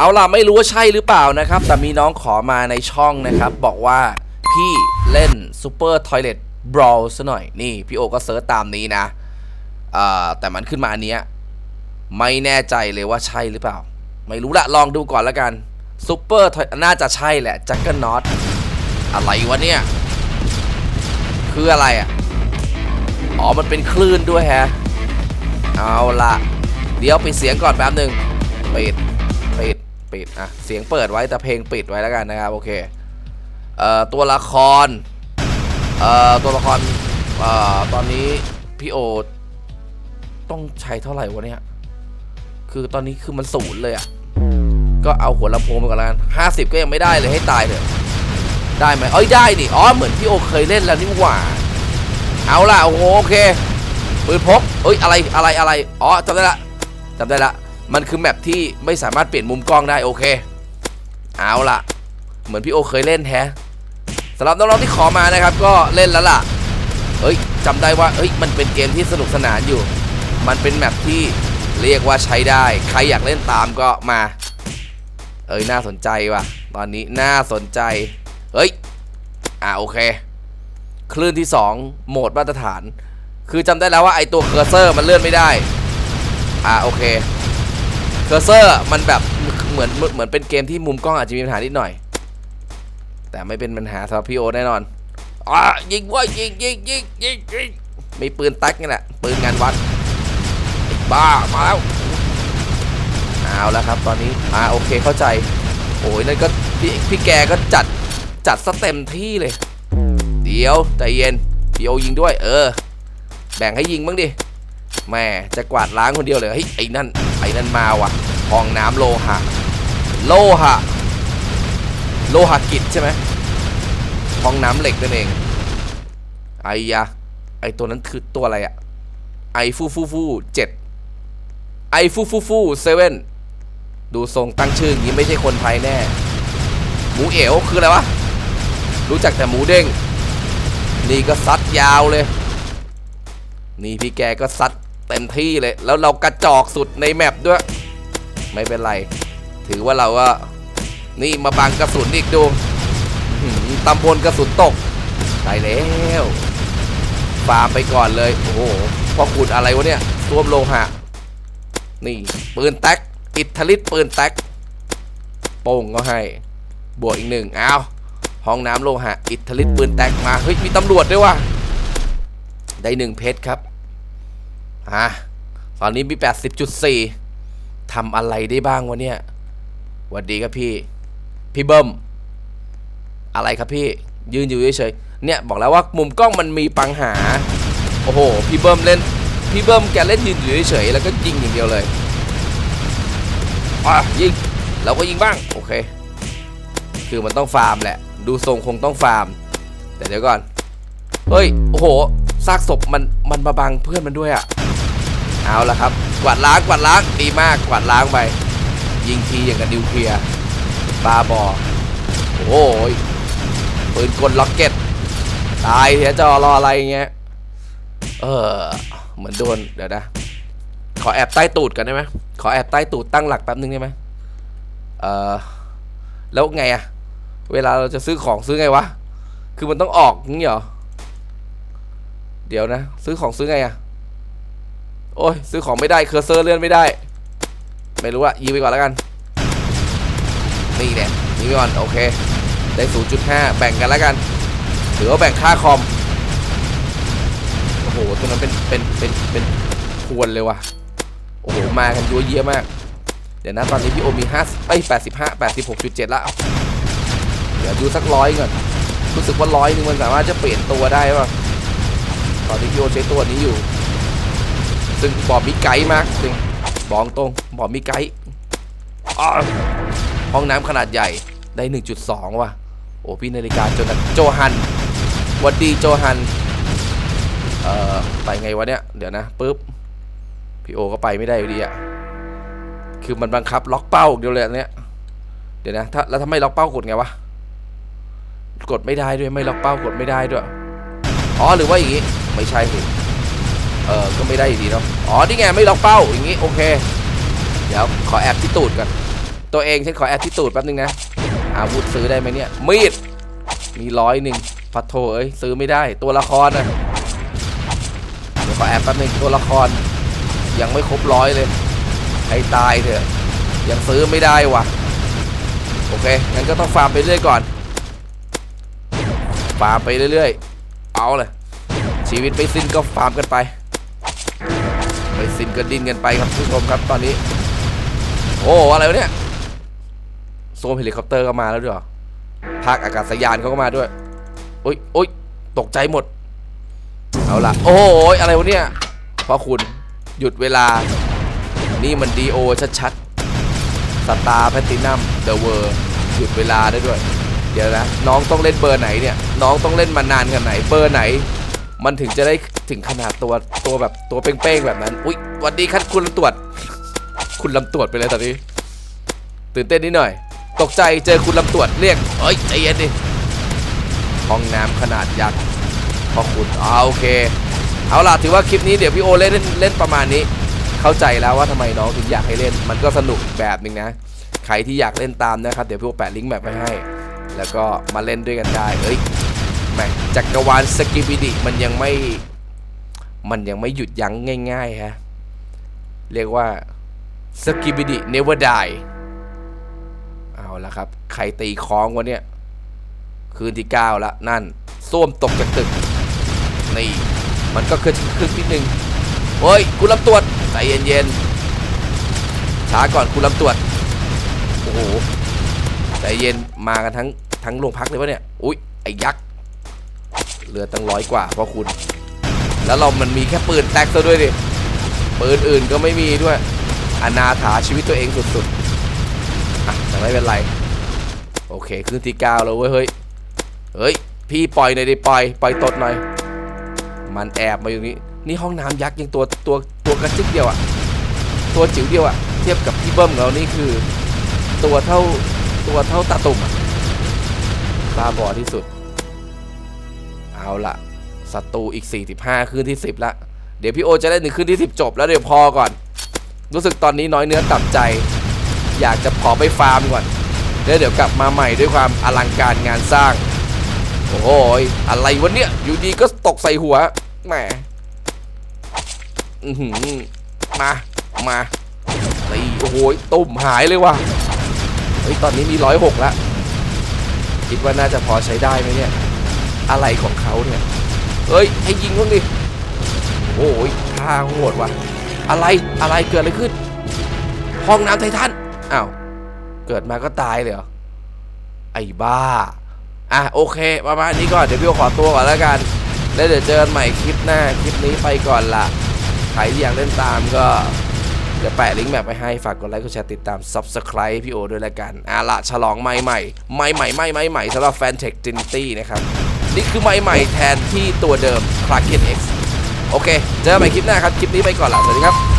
เอาล่ะไม่รู้ว่าใช่หรือเปล่านะครับ แต่มีน้องขอมาในช่องนะครับ บอกว่าพี่เล่น Super Toilet Brawl ซะหน่อยนี่พี่โอก็เซิร์ชตามนี้นะแต่มันขึ้นมาอันเนี้ยไม่แน่ใจเลยว่าใช่หรือเปล่า ไม่รู้ละลองดูก่อนละกัน Super Toilet น่าจะใช่แหละ j u g g e r n a u t อะไรวะเนี่ย คืออะไรอะ อ๋อ มันเป็นคลื่นด้วยแฮะ เอาละเดี๋ยวปิดเสียงก่อนแป๊บหนึ่งปิด ปิดอะเสียงเปิดไว้แต่เพลงปิดไว้แล้วกันนะครับโอเคเอ่อตัวละครเอ่อตัวละครเอ่อตอนนี้พี่โอต้องใช้เท่าไหร่วะเนี่ยคือตอนนี้คือมันศูนย์เลยอะก็เอาหัวลำโพงไปก่อนล้วกันห้าสิบก็ยังไม่ได้เลยให้ตายเถอะได้ไหมเอ้ยได้นี่อ๋อเหมือนพี่โอเคยเล่นแล้วนี่หว่าเอาล่ะโอ้โหโอเคปืนพกเอ้ยอะไรอะไรอะไรอ๋อจำได้ละจำได้ละ มันคือแมปที่ไม่สามารถเปลี่ยนมุมกล้องได้โอเค เอาล่ะเหมือนพี่โอเคยเล่นแฮะสำหรับน้องๆที่ขอมานะครับ ก็เล่นแล้วล่ะ เอ้ยจำได้ว่าเอ้ยมันเป็นเกมที่สนุกสนานอยู่ มันเป็นแมปที่เรียกว่าใช้ได้ ใครอยากเล่นตามก็มา เอ้ยน่าสนใจว่ะ ตอนนี้น่าสนใจเฮ้ย อ่าโอเค คลื่นที่ 2 โหมดมาตรฐาน คือจำได้แล้วว่าไอตัวเคอร์เซอร์มันเลื่อนไม่ได้ อ่าโอเค เคอร์เซอร์มันแบบเหมือนเหมือนเป็นเกมที่มุมกล้องอาจจะมีปัญหานิดหน่อย แต่ไม่เป็นปัญหาสำหรับพี่โอแน่นอนอ่ายิงว่ายิงยิงยิงยิงยิงมีปืนตักนี่แหละปืนงานวัดบ้ามาแล้วเอาแล้วครับตอนนี้อ่าโอเคเข้าใจ โอ้ยนั่นก็พี่พี่แกก็จัดจัดซะเต็มที่เลย เดี๋ยวใจเย็นพี่โอยิงด้วย เออ แบ่งให้ยิงบ้างดิแม่จะกวาดล้างคนเดียวเลยเฮ้ยไอ้นั่น ไอ้นั่นมาว่ะห้องน้ำโลหะ โลหะ โลหะกิจใช่ไหมห้องน้ำเหล็กนั่นเอง ไอ้ยะไอ้ตัวนั้นคือตัวอะไรอะไอฟูฟูฟูเจ็ดไอฟูฟูฟูเซเว่นดูทรงตั้งชื่ออย่างนี้ไม่ใช่คนไทยแน่ หมูเอ๋วคืออะไรวะ รู้จักแต่หมูเด้งนี่ก็ซัดยาวเลย นี่พี่แกก็ซัด เต็มที่เลย แล้วเรากระจอกสุดในแมปด้วย ไม่เป็นไร ถือว่าเราก็นี่มาบังกระสุนอีกดูตำบลกระสุนตกได้แล้วฟาร์มไปก่อนเลย โอ้โหพ่อขุดอะไรวะเนี่ยรวมโลหะ นี่ ปืนแท็ก อิทลิตปืนแท็ก โป่งก็ให้ บวกอีกหนึ่งอ้าวห้องน้ำโลหะ อิทลิตปืนแตกมา เฮ้ย มีตำรวจด้วยว่ะ ได้หนึ่งเพชรครับ อะตอนนี้มี 80.4ทำอะไรได้บ้างวะเนี่ยหวัสดีครับพี่ พี่เบิ้ม อะไรครับพี่ ยืนอยู่เฉยๆ เนี่ยบอกแล้วว่ามุมกล้องมันมีปัญหา โอ้โห พี่เบิ้มเล่น พี่เบิ้มแกเล่นยืนอยู่เฉยๆ แล้วก็ยิงอย่างเดียวเลยอะยิง เราก็ยิงบ้าง โอเค คือมันต้องฟาร์มแหละ ดูทรงคงต้องฟาร์ม แต่เดี๋ยวก่อน เฮ้ย โอ้โห ซากศพมัน มันมาบังเพื่อนมันด้วยอะ เอาละครับ กวาดล้างกวาดล้างดีมากกวาดล้างไป ยิงทีอย่างกับนิวเคลียร์ปาบอโอ้ยปืนกลล็อกเก็ต ตายเสียจอรออะไรเงี้ยเออเหมือนโดนเดี๋ยวนะ ขอแอบใต้ตูดกันได้ไหมขอแอบใต้ตูดตั้งหลักแป๊บนึงได้ไหมเออแล้วไงอะเวลาเราจะซื้อของซื้อไงวะ คือมันต้องออกงี้เหรอ เดี๋ยวนะ ซื้อของซื้อไงอะ โอ้ยซื้อของไม่ได้เคอร์เซอร์เลื่อนไม่ได้ ไม่รู้อะยิงไปก่อนแล้วกัน นี่เนี่ยยิงไปก่อนโอเค ได้ 0.5 แบ่งกันแล้วกันถือว่าแบ่งค่าคอมโอ้โหตัวนั้นเป็นเป็นเป็นเป็นควรเลยว่ะโอ้โหมากันยัวเยี่ยมาก เดี๋ยวนะตอนนี้พี่โอมี5ไอ้แปดสิบห้าแปดสิบหกจุดเจ็ดละเดี๋ยวดูสักร้อยก่อนรู้สึกว่าร้อยนึงมันสามารถจะเปลี่ยนตัวได้ป่ะตอนนี้พี่โอใช้ตัวนี้อยู่ ซึ่งบอบมีไกด์มากจริงบอกตรงบอบมีไกด์อ้าวห้องน้ำขนาดใหญ่ได้ 1.2 ว่ะ โอ้พี่นาฬิกาโจนโจฮันวัดดีโจฮัน เอ่อ ไปไงวะเนี่ย เดี๋ยวนะปุ๊บ พี่โอก็ไปไม่ได้อยู่ดีอะคือมันบังคับล็อกเป้าเดียวเลยอันเนี้ยเดี๋ยวนะถ้าแล้วถ้าไม่ล็อกเป้ากดไงวะ กดไม่ได้ด้วย ไม่ล็อกเป้ากดไม่ได้ด้วย อ๋อ หรือว่าอย่างงี้ ไม่ใช่สิ เออก็ไม่ได้อยู่ดีเนาะอ๋อนี่ไงไม่ล็อกเป้าอย่างงี้โอเค เดี๋ยวขอแอบที่ตูดก่อนตัวเองฉันขอแอดที่ตูดแป๊บนึงนะอาวุธซื้อได้ไหมเนี่ยมีดมีร้อยหนึ่งพัทโถเอ้ยซื้อไม่ได้ตัวละครนะเดี๋ยวขอแอดแป๊บนึงตัวละคร ยังไม่ครบร้อยเลยให้ตายเถอะยังซื้อไม่ได้ว่ะโอเคงั้นก็ต้องฟาร์มไปเรื่อยก่อนฟาร์มไปเรื่อยๆ เอาเลยชีวิตไม่สิ้นก็ฟาร์มกันไป ไม่สิ้นก็ดิ้นกันไปครับผู้ชมครับตอนนี้ โอ้อะไรวะเนี่ยโซมเฮลิคอปเตอร์ก็มาแล้วด้วยเหรอภาคอากาศยานเขาก็มาด้วยโอ๊ยโอ๊ยตกใจหมด เอาละโอ้ยอะไรวะเนี่ยพ่อคุณหยุดเวลา นี่มันดีโอชัดๆสตาร์แพตินัมเดอะเวอร์หยุดเวลาได้ด้วย เดี๋ยวนะ น้องต้องเล่นเบอร์ไหนเนี่ย น้องต้องเล่นมานานขนาดไหนเบอร์ไหน มันถึงจะได้ถึงขนาดตัวตัวแบบตัวเป้งๆแบบนั้น อุ๊ยวัสดีครับคุณลำตรวจ คุณลำตรวจไปเลยตอนนี้ ตื่นเต้นนิดหน่อย ตกใจเจอคุณลำตรวจเรียกเอ้ยใจเย็นดิ ห้องน้ำขนาดยักษ์พอคุณอ่าโอเค เอาล่ะถือว่าคลิปนี้เดี๋ยวพี่โอเล่นเล่นประมาณนี้ เข้าใจแล้วว่าทำไมน้องถึงอยากให้เล่น มันก็สนุกแบบหนึ่งนะ ใครที่อยากเล่นตามนะครับ เดี๋ยวพี่โอแปะลิงก์แบบไปให้ แล้วก็มาเล่นด้วยกันได้ เอ้ย แม่จักรวาลสกิบิดิมันยังไม่ มันยังไม่หยุดยั้งง่ายๆฮะ เรียกว่าสกิบิดิ never die เอาละครับ ใครตีคล้องวะเนี่ย คืนที่ 9 แล้ว นั่นส้วมตกจากตึก นี่ มันก็คือคึกนิดนึงเฮ้ยคุณลำตรวจใจเย็นๆช้าก่อนคุณลำตรวจโอ้โหใจเย็นมากันทั้งทั้งโรงพักเลยวะเนี่ย อุ๊ยไอ้ยักษ์ เหลือตั้งร้อยกว่าเพราะคุณ แล้วเรามันมีแค่ปืนแตกซะด้วยดิปืนอื่นก็ไม่มีด้วยอนาถาชีวิตตัวเองสุดๆอะแต่ไม่เป็นไร โอเคขึ้นที่เก้าแล้วเว้ยเฮ้ยเฮ้ย พี่ปล่อยหน่อยดิปล่อยปล่อยตดหน่อย มันแอบมาอยู่นี้ นี่ห้องน้ำยักษ์ยังตัวตัวตัวกระจิกเดียวอะตัวจิ๋วเดียวอะเทียบกับพี่เบิ้มเรานี่คือ ตัวเท่าตัวเท่าตาตุ่มอะบ้าบอที่สุด เอาละศัตรูอีก 45คืนที่ 10ละเดี๋ยวพี่โอจะได้ถึงคืนที่ 10 จบ แล้วเดี๋ยวพอก่อน รู้สึกตอนนี้น้อยเนื้อต่ำใจ อยากจะขอไปฟาร์มก่อนแล้วเดี๋ยวกลับมาใหม่ด้วยความอลังการงานสร้าง โอ้โหยอะไรวะเนี่ยอยู่ดีก็ตกใส่หัวแหมอือหือมามาตีโอ้โหตุ่มหายเลยว่ะเฮ้ยตอนนี้มีร้อยหกแล้วคิดว่าน่าจะพอใช้ได้ไหมเนี่ย อะไรของเขาเนี่ยเฮ้ยให้ยิงบ้างดิโอ้ยท่าโหดว่ะ อะไรอะไรเกิดอะไรขึ้น ห้องน้ำไททันอ้าวเกิดมาก็ตายเลยเหรอไอ้บ้าอะโอเคประมาณนี้ก่อนเดี๋ยวพี่โอขอตัวก่อนแล้วกัน แล้วเดี๋ยวเจอกันใหม่คลิปหน้าคลิปนี้ไปก่อนละใครที่อยากเล่นตามก็เดี๋ยวแปะลิงก์แบบไปให้ฝากกดไลค์กดแชร์ติดตาม Subscribe พี่โอด้วยแล้วกันอะละฉลองไม้ใหม่ไม้ใหม่ใหม่ใหม่สำหรับแฟนเทคจินตี้นะครับ นี่คือไม่ใหม่แทนที่ตัวเดิม Kraken X โอเค เจอกันใหม่คลิปหน้าครับ คลิปนี้ไปก่อนละสวัสดีครับ